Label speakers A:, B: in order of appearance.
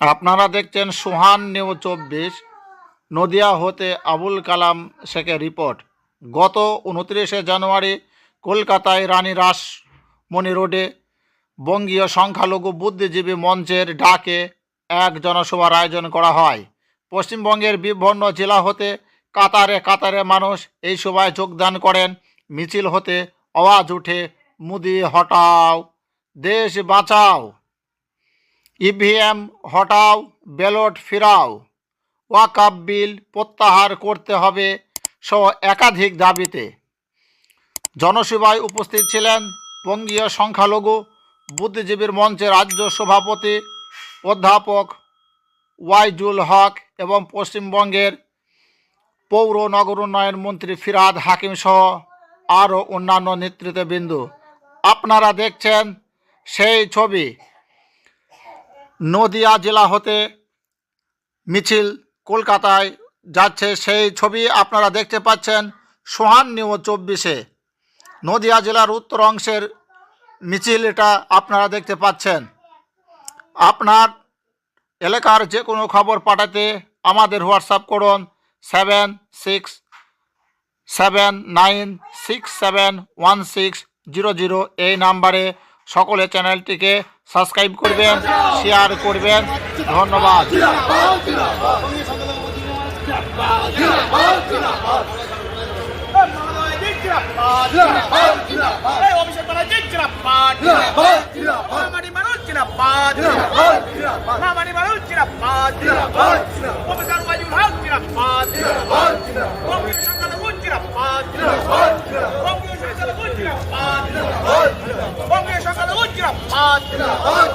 A: আপনারা দেখছেন সুহান নিউ চব্বিশ, নদিয়া হতে আবুল কালাম শেখের রিপোর্ট। গত উনত্রিশে জানুয়ারি কলকাতায় রানী রাসমণি রোডে বঙ্গীয় সংখ্যালঘু বুদ্ধিজীবী মঞ্চের ডাকে এক জনসভার আয়োজন করা হয়। পশ্চিমবঙ্গের বিভিন্ন জেলা হতে কাতারে কাতারে মানুষ এই সভায় যোগদান করেন। মিছিল হতে আওয়াজ উঠে, মুদি হটাও, দেশ বাঁচাও। ইভিএম, হটাও, ব্যালট ফিরাও। ওয়াকাপ বিল প্রত্যাহার করতে হবে সহ একাধিক দাবিতে। জনসভায় উপস্থিত ছিলেন বঙ্গীয় সংখ্যালঘু বুদ্ধিজীবীর মঞ্চের রাজ্য সভাপতি অধ্যাপক ওয়াইজুল হক এবং পশ্চিমবঙ্গের পৌর নগর উন্নয়ন মন্ত্রী ফিরাদ হাকিম সহ আরও অন্যান্য নেতৃত্ববৃন্দ। আপনারা দেখছেন সেই ছবি। নদিয়া জেলা হতে মিছিল কলকাতায় যাচ্ছে সেই ছবি আপনারা দেখতে পাচ্ছেন সোহান নিউ চব্বিশে। নদিয়া জেলার উত্তর অংশের মিছিল এটা আপনারা দেখতে পাচ্ছেন। আপনার এলাকার যে কোনো খবর পাঠাতে আমাদের হোয়াটসঅ্যাপ করুন seven six seven nine six seven one six zero zero এই নাম্বারে সকলে চ্যানেলটিকে সাবস্ক্রাইব করবেন শেয়ার করবেন। ধন্যবাদ।
B: মামানি মানুষ মামানি जिंदाबाद